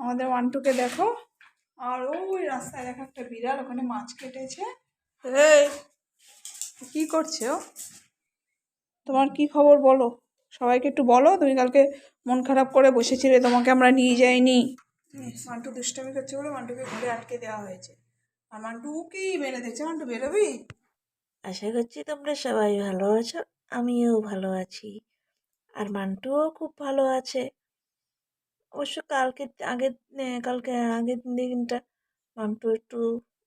আমাদের ওয়ান্টুকে দেখো। আর ওই রাস্তায় দেখো একটা বিড়াল ওখানে মাছ কেটেছে। এই কি করছে ও? তোমার কি খবর বলো? সবাইকে একটু বলো তুমি কালকে মন খারাপ করে বসেছিলে তোমাকে আমরা নিয়ে যাইনি। মান্টু দুষ্টামি করছে বলে মান্টুকে ঘরে আটকে দেওয়া হয়েছে। আর মান্টুকেই মেরে দেখছে মান্টু বেরোবি? আশা করছি তোমরা সবাই ভালো আছো আমিও ভালো আছি। আর মান্টুও খুব ভালো আছে। অবশ্য কালকে, আগের কালকে, আগের দিনটা মান্টু একটু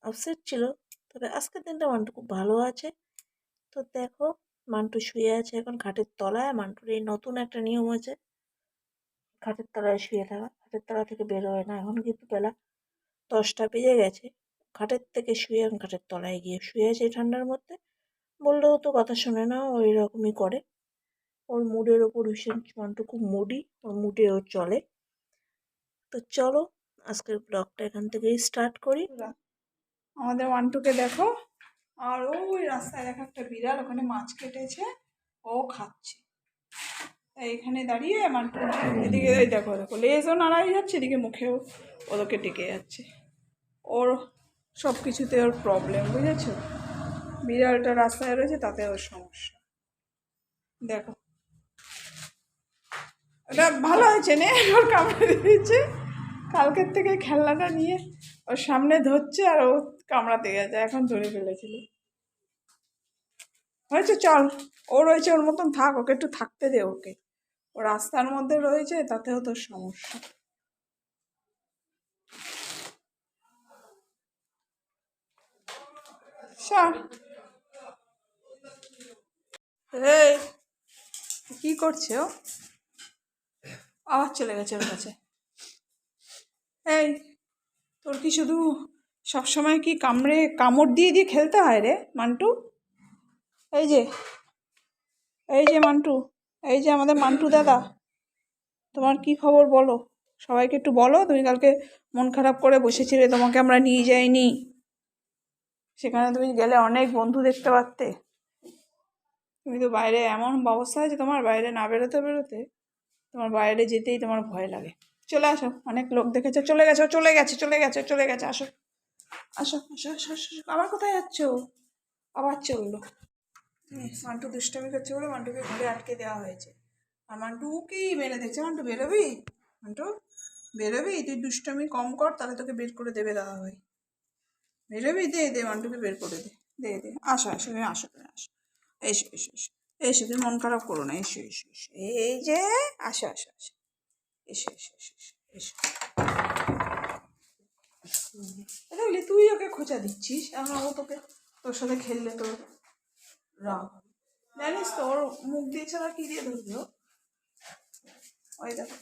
আপসেট ছিল। তবে আজকের দিনটা মান্টু খুব ভালো আছে। তো দেখো, মান্টু শুয়ে আছে এখন খাটের তলায়। মান্টুর এই নতুন একটা নিয়ম আছে। খাটের তলায় শুয়ে থাকা। খাটের তলা থেকে বের হয় না। এখন কিন্তু বেলা দশটা বেজে গেছে। খাটের থেকে শুয়ে এখন খাটের তলায় গিয়ে শুয়ে আছে ঠান্ডার মধ্যে। বললেও তো কথা শোনে না ওই রকমই করে। ওর মুডের ওপর ভীষণ মান্টু খুব মুডি ওর মুডে ও চলে। তো চলো আজকের ব্লগটা এখান থেকেই স্টার্ট করি। আমাদের ওয়ান্টুকে দেখো। আর ওই রাস্তায় দেখো একটা বিড়াল, ওখানে মাছ কেটেছে, ও খাচ্ছে। এইখানে দাঁড়িয়ে মান্টু এদিকে দেখো দেখো, লেজও নাড়াই যাচ্ছে, এদিকে মুখেও ওদেরকে ডেকে যাচ্ছে। ওর সব কিছুতে ওর প্রবলেম বুঝেছ? বিড়ালটা রাস্তায় রয়েছে, তাতে ওর সমস্যা। দেখো। এটা ভালো হয়েছে নে? ওর কামড়ে দিয়েছে। কালকের থেকে খেলনাটা নিয়ে ওর সামনে ধরছে আর ও কামড়াতে গেছে, এখন ধরে ফেলেছিল। হয়েছে, চল। ও রয়েছে ওর মতন থাক, ওকে একটু থাকতে দে ওকে। ও রাস্তার মধ্যে রয়েছে, তাতেও তোর সমস্যা। কি করছে ও? আবার চলে গেছে ওর কাছে। তোর কি শুধু সবসময় কি কামড়ে কামড় দিয়ে দিয়ে খেলতে হয় রে, মান্টু? এই যে এই যে মান্টু, এই যে আমাদের মান্টু দাদা, তোমার কি খবর বলো? সবাইকে একটু বলো, তুমি কালকে মন খারাপ করে বসেছিলে, তোমাকে আমরা নিয়ে যাইনি। সেখানে তুমি গেলে অনেক বন্ধু দেখতে পারতে। তুমি তো বাইরে, এমন অবস্থা আছে তোমার, বাইরে না বেরোতে বেরোতে তোমার বাইরে যেতেই তোমার ভয় লাগে। চলে আসো। অনেক লোক দেখেছে। চলে গেছে চলে গেছে চলে গেছে চলে গেছে। আসো। আসো আসো আসো আসো। আবার কোথায় যাচ্ছ? আবার চলল। মান্টু দুষ্টামি করছে বলে মান্টুকে ঘরে আটকে দেওয়া হয়েছে। আর মান্টুকেই মেরে দেখছে মান্টু, বেরোবি? মান্টু, বেরোবি? তুই দুষ্টামি কম কর, তাহলে তোকে বের করে দেবে দাদা ভাই। বেরোবি? দে দে, মান্টুকে বের করে দে। দে দে। আসো আসো তুমি আসো তুমি আসো। এসো এসো এসো। এসো, তুমি মন খারাপ করো না। এসো এসো এসো। এই যে, আসো আসো আসো। এসো এসো এসো এসো এসো। তুই ওকে খোঁচা দিচ্ছিস? এখন ও তোকে, তোর সাথে খেললে তোর রাগ। জানিস তো, ওর মুখ দিয়ে ছাড়া কি দিয়ে ধরবে ওই দেখো।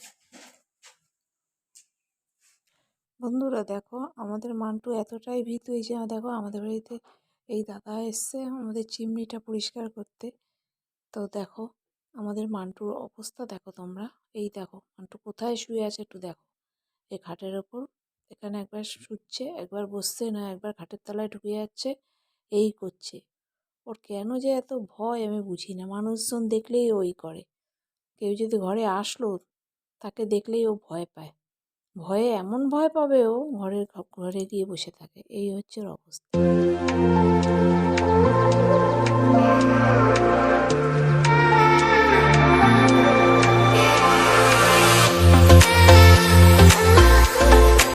বন্ধুরা, দেখো, আমাদের মান্টু এতটাই ভীত যে, দেখো, আমাদের বাড়িতে এই দাদা এসছে, আমাদের চিমনিটা পরিষ্কার করতে। তো দেখো আমাদের মান্টুর অবস্থা দেখো তোমরা। এই দেখো, মান্টু কোথায় শুয়ে আছে একটু দেখো। এই খাটের ওপর, এখানে একবার শুচ্ছে, একবার বসছে না, একবার খাটের তলায় ঢুকে যাচ্ছে, এই করছে। ওর কেন যে এত ভয় আমি বুঝি না, মানুষজন দেখলেই ওই করে। কেউ যদি ঘরে আসলো, তাকে দেখলেই ও ভয় পায়। ভয়ে এমন ভয় পাবে ও ঘরের ঘরে গিয়ে বসে থাকে, এই হচ্ছে ওর অবস্থা।